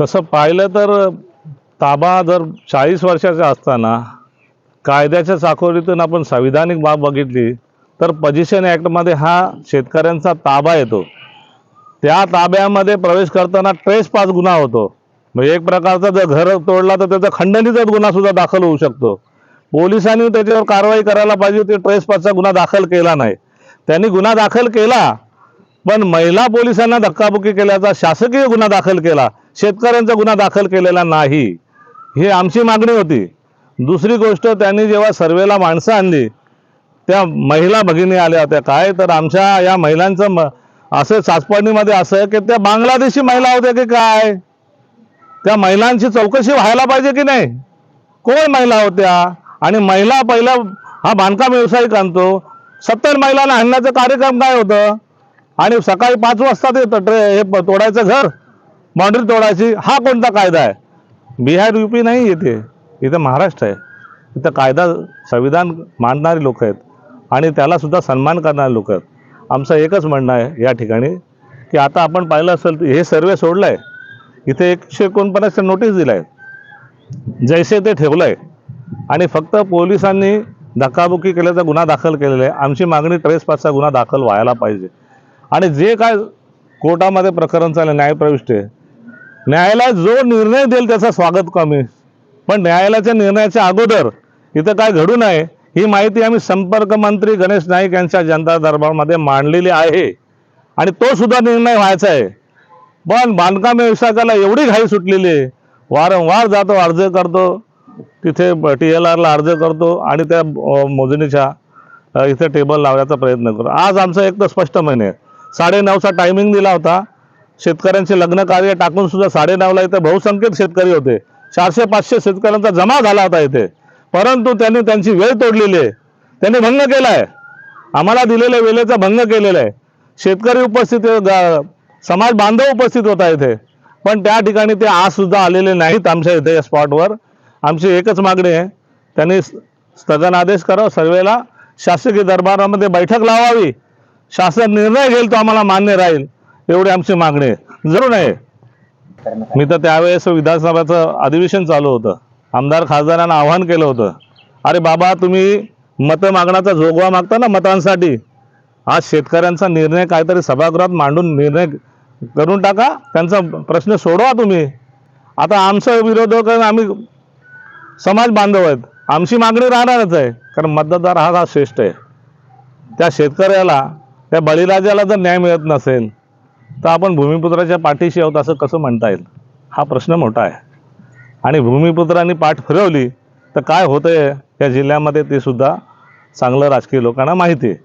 तसं पाहिलं तर ताबा जर चाळीस वर्षाचा असताना कायद्याच्या चाकोरीतून आपण संविधानिक बाब बघितली तर पजिशन ॲक्टमध्ये हा शेतकऱ्यांचा ताबा येतो. त्या ताब्यामध्ये प्रवेश करताना ट्रेस पास गुन्हा होतो. म्हणजे एक प्रकारचा जर घर तोडला तर त्याचा खंडणीचा गुन्हासुद्धा दाखल होऊ शकतो. पोलिसांनी त्याच्यावर कारवाई करायला पाहिजे होती ट्रेस पासचा गुन्हा दाखल केला नाही. त्यांनी गुन्हा दाखल केला पण महिला पोलिसांना धक्काबुक्की केल्याचा शासकीय गुन्हा दाखल केला. शेतकऱ्यांचा गुन्हा दाखल केलेला नाही. ही आमची मागणी होती. दुसरी गोष्ट त्यांनी जेव्हा सर्वेला माणसं आणली त्या महिला भगिनी आल्या होत्या. काय? तर आमच्या या महिलांचं म असं साचपाडणीमध्ये असं की त्या बांगलादेशी महिला होत्या की काय? त्या महिलांची चौकशी व्हायला पाहिजे की नाही? कोण महिला होत्या? आणि महिला पहिला हा बांधकाम व्यावसायिक आणतो. सत्तर महिलांना आणण्याचं कार्यक्रम काय होतं? आणि सकाळी पाच वाजता ते ट्रे हे प- तोडायचं घर. बाउंड्री तोडायची हा कोणता कायदा आहे? बिहार युपी नाही येते इथं महाराष्ट्र आहे. इथं कायदा संविधान मानणारी लोक आहेत. आणि त्याला सुद्धा सन्मान करणारे लोक आहेत. आमचं एकच म्हणणं आहे या ठिकाणी की आता आपण पाहिलं असेल तर हे सर्वे सोडलं आहे इथे एकशे एकोणपन्नासच्या नोटीस दिलं आहे जैसे ते ठेवलं आहे आणि फक्त पोलिसांनी धक्काबुक्की केल्याचा गुन्हा दाखल केलेला आहे. आमची मागणी ट्रेस पासचा गुन्हा दाखल व्हायला पाहिजे. आणि जे काय कोर्टामध्ये प्रकरण चाललं न्यायप्रविष्ट आहे न्यायालय जो निर्णय देईल त्याचं स्वागत कमी. पण न्यायालयाच्या निर्णयाच्या अगोदर इथं काय घडू नये ही माहिती आम्ही संपर्क मंत्री गणेश नाईक यांच्या जनता दरबारमध्ये मांडलेली आहे. आणि तो सुद्धा निर्णय व्हायचा आहे. पण बांधकाम व्यावसायिकाला एवढी घाई सुटलेली आहे. वारंवार जातो अर्ज करतो. तिथे टी एल आरला अर्ज करतो आणि त्या मोजणीच्या इथे टेबल लावण्याचा प्रयत्न करतो. आज आमचं एक तर स्पष्ट महिने साडे नऊचा टायमिंग दिला होता. शेतकऱ्यांचे लग्न कार्य टाकून सुद्धा साडेनऊला इथे बहुसंख्यक शेतकरी होते. चारशे पाचशे शेतकऱ्यांचा जमा झाला होता इथे. परंतु त्यांनी त्यांची वेळ तोडलेली आहे. त्यांनी भंग केला आहे आम्हाला दिलेल्या वेळेचा भंग केलेला आहे. शेतकरी उपस्थित समाज बांधव उपस्थित होता इथे. पण त्या ठिकाणी ते आज सुद्धा आलेले नाहीत आमच्या इथे या स्पॉटवर. आमची एकच मागणी आहे. त्यांनी स्थगन आदेश करावा सर्वेला शासकीय दरबारामध्ये बैठक लावावी. शासन निर्णय घेईल तो आम्हाला मान्य राहील. एवढी आमची मागणी आहे. जरूर आहे. मी तर त्यावेळेस विधानसभाचं अधिवेशन चालू होतं. आमदार खासदारांना आव्हान केलं होतं. अरे बाबा तुम्ही मतं मागण्याचा जोगवा मागता ना मतांसाठी. आज शेतकऱ्यांचा निर्णय काहीतरी सभागृहात मांडून निर्णय करून टाका. त्यांचा प्रश्न सोडवा तुम्ही. आता आमचं विरोधक आम्ही समाज बांधव आहेत. आमची मागणी राहणारच आहे. कारण मतदार हा हा श्रेष्ठ आहे. त्या शेतकऱ्याला त्या बळीराजाला जर न्याय मिळत नसेल तर आपण भूमिपुत्राच्या पाठीशी आहोत असं कसं म्हणता येईल? हा प्रश्न मोठा आहे. आणि भूमिपुत्रांनी पाठ फिरवली तर काय होतंय या जिल्ह्यामध्ये ते सुद्धा चांगलं राजकीय लोकांना माहिती आहे.